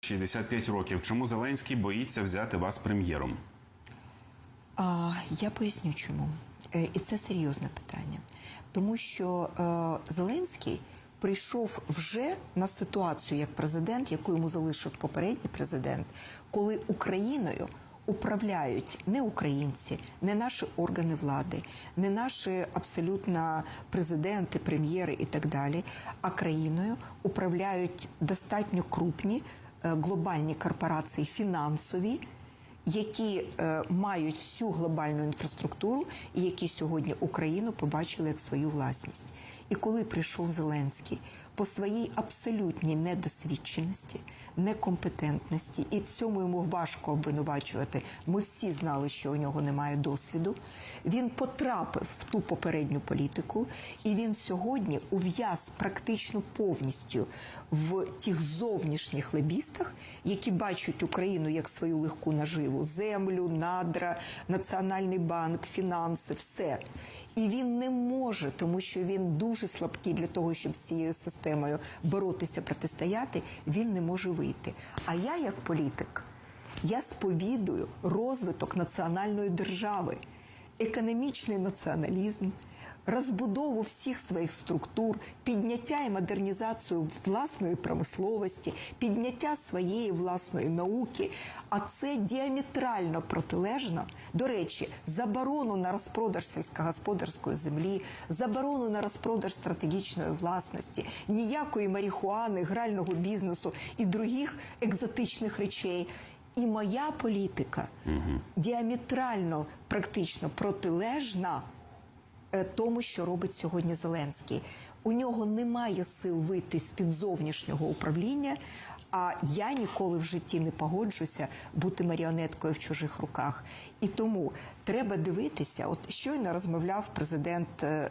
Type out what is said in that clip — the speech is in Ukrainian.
65 років. Чому Зеленський боїться взяти вас прем'єром? А, я поясню чому. Е, І це серйозне питання. Тому що е, Зеленський прийшов вже на ситуацію як президент, яку йому залишив попередній президент, коли Україною управляють не українці, не наші органи влади, не наші абсолютно президенти, прем'єри і так далі, а країною управляють достатньо крупні глобальні корпорації фінансові які е, мають всю глобальну інфраструктуру і які сьогодні Україну побачили як свою власність. І коли прийшов Зеленський по своїй абсолютній недосвідченості, некомпетентності, і в цьому йому важко обвинувачувати. Ми всі знали, що у нього немає досвіду. Він потрапив в ту попередню політику, і він сьогодні ув'яз практично повністю в тих зовнішніх лебістах, які бачать Україну як свою легку наживу, землю, надра, національний банк, фінанси, все. І він не може, тому що він дуже слабкий для того, щоб з цією системою боротися, протистояти. Він не може вийти. А я, як політик, я сповідую розвиток національної держави, економічний націоналізм, розбудову всіх своїх структур, підняття і модернізацію власної промисловості, підняття своєї власної науки. А це діаметрально протилежно. До речі, заборону на розпродаж сільськогосподарської землі, заборону на розпродаж стратегічної власності, ніякої марихуани, грального бізнесу і других екзотичних речей. І моя політика діаметрально практично протилежна тому, що робить сьогодні Зеленський. У нього немає сил вийти з під зовнішнього управління. А я ніколи в житті не погоджуся бути маріонеткою в чужих руках. І тому треба дивитися. От щойно розмовляв президент е,